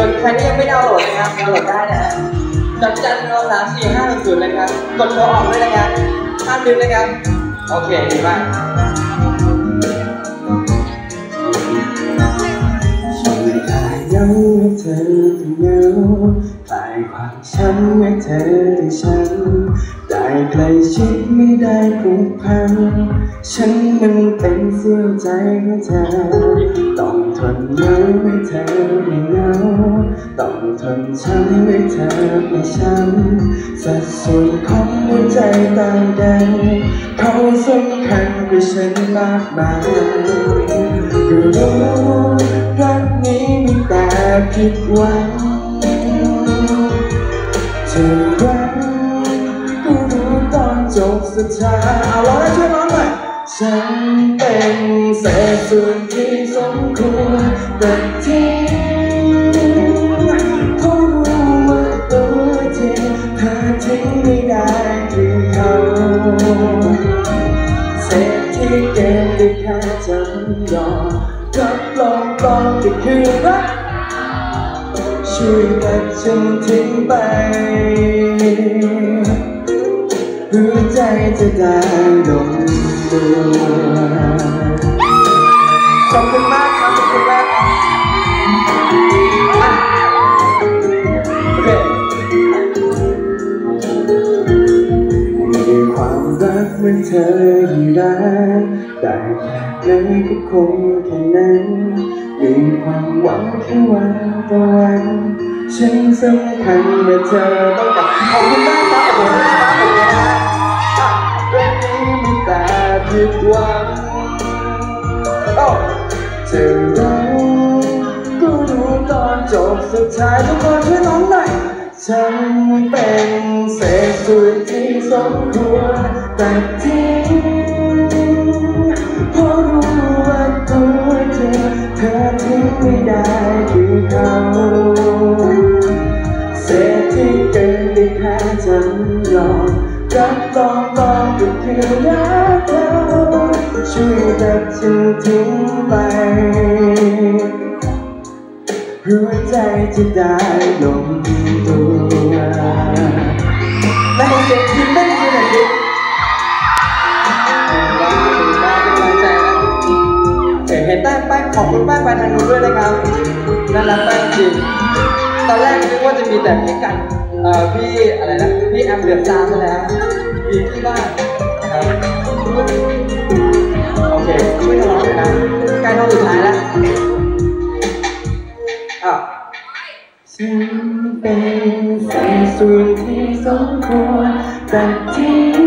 ส่วนใครที่ยังไม่ดาวน์โหลดนะครับดาวน์โหลดได้นะจัดจันเราสามสี่ห้าหนึ่งศูนย์นะครับ กดโทรออกด้วยนะครับห้ามลืมนะครับ โอเคดีมากเหงาให้เธอเป็นเงาคลายความช้ำให้เธอได้ช้ำ ได้ใกล้ชิดไม่ได้ผูกพัน ฉันมันเป็นเสี้ยวใจของเธอ ต้องทนเหงาให้เธอไม่เหงา ต้องทนช้ำให้เธอไม่ช้ำสัดส่วนของหัวใจต่างกันเขาสำคัญกว่าฉันมากมายก็รู้รักนี้มีแต่ผิดหวัง จบสุดท้ายเอาร้องได้ช่วยร้องหน่อยฉันเป็นเศษส่วนที่สมควรแต่ทิ้งเพราะรู้ว่าตัวจริงเธอทิ้งไม่ได้คือเขาเศษที่เก็บได้แค่จำยอมรับรองปลอมก็คือรักช่วยตัดฉันทิ้งไป จจะได้ลงตัวขอบคุณมากครับขอบคุณมากครับเคมีความรักเหมื่อนเธออยู่ได้ได้แค่ไหนก็คงแค่นั้นมีความหวังแค่วันต่อวันฉันสำคัญเมื่อเธอต้องกลับขอบคุณมาก เธอรักก็รู้ตอนจบสุดท้ายทุกคนช่วยร้องหน่อยฉันเป็นเศษส่วนที่สมควรแต่ทิ้งเพราะรู้ว่าตัวจริงเธอทิ้งไม่ได้คือเขาเศษที่เกินได้แค่จำยอมรับรองรองก็คือรักเรา ช่วยตัดฉันทิ้งไปหัวใจจะได้ลงตัวและให้เสียงทีมเต้นคือหน่อยดิเห็นเห็นแป้งแป้งขอบคุณแป้งไปทางนู้นด้วยนะครับน่ารักแป้งจริงตอนแรกนึกว่าจะมีแต่พี่กันเอ่อพี่อะไรนะพี่แอมเดือดซาซะแล้วมีพี่บ้างนะครับ ฉันเป็นสัดส่วนที่สมควรแต่ทิ้ง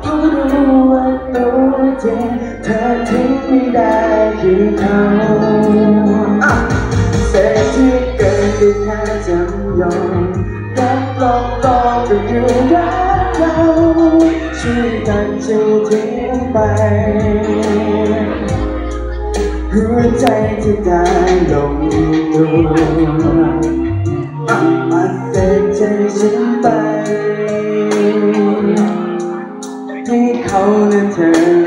เพราะรู้ว่าตัวเจ็บเธอทิ้งไม่ได้คือเขาเศษที่เกินได้แค่จำยอมรับรองรองก็คือรักเราช่วยกันจึงทิ้งไป หัวใจจะได้ลงตัวอะมาเสกใจฉันไปให้เขาและเธอ